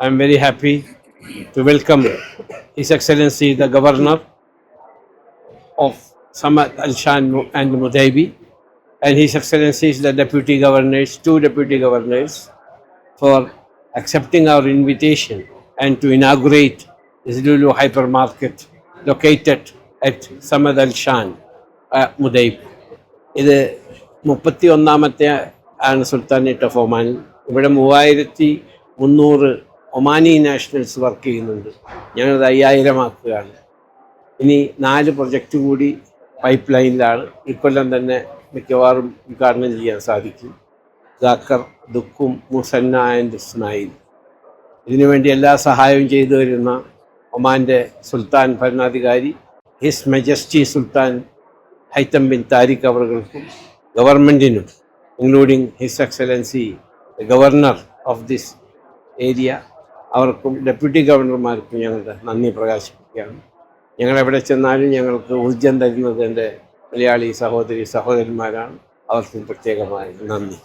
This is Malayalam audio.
I am very happy to welcome His Excellency the Governor of Samad Al Shan and Mudaibi and His Excellencies the Deputy Governors, two Deputy Governors for accepting our invitation and to inaugurate this Lulu hypermarket located at Samad Al Shan, uh, Mudaib. ഇത് മുപ്പത്തി ഒന്നാമത്തെ ആണ് സുൽത്താനേറ്റ് ഓഫ് ഒമാൻ ഇവിടെ മൂവായിരത്തി മുന്നൂറ് ഒമാനി നാഷണൽസ് വർക്ക് ചെയ്യുന്നുണ്ട്. ഞങ്ങളത് അയ്യായിരമാക്കുകയാണ് ഇനി നാല് പ്രൊജക്റ്റ് കൂടി പൈപ്പ് ലൈനിലാണ് ഇക്കൊല്ലം തന്നെ മിക്കവാറും ഉദ്ഘാടനം ചെയ്യാൻ സാധിക്കും. ദാക്കർ ദുഃഖും മുസന്ന ആൻഡ് ഇസ്മായിൽ. ഇതിനുവേണ്ടി എല്ലാ സഹായവും ചെയ്തു വരുന്ന ഒമാന്റെ സുൽത്താൻ ഭരണാധികാരി his majesty Sultan Haitham bin Tariq അവർക്കും ഗവൺമെന്റിനും including his excellency governor of this area അവർക്കും ഡെപ്യൂട്ടി ഗവർണർമാർക്കും ഞങ്ങളുടെ നന്ദി പ്രകാശിപ്പിക്കുകയാണ്. ഞങ്ങൾ എവിടെ ചെന്നാലും ഞങ്ങൾക്ക് ഊർജം തരുന്നത് എന്റെ മലയാളി സഹോദരി സഹോദരന്മാരാണ്. അവർക്കും പ്രത്യേകമായി നന്ദി.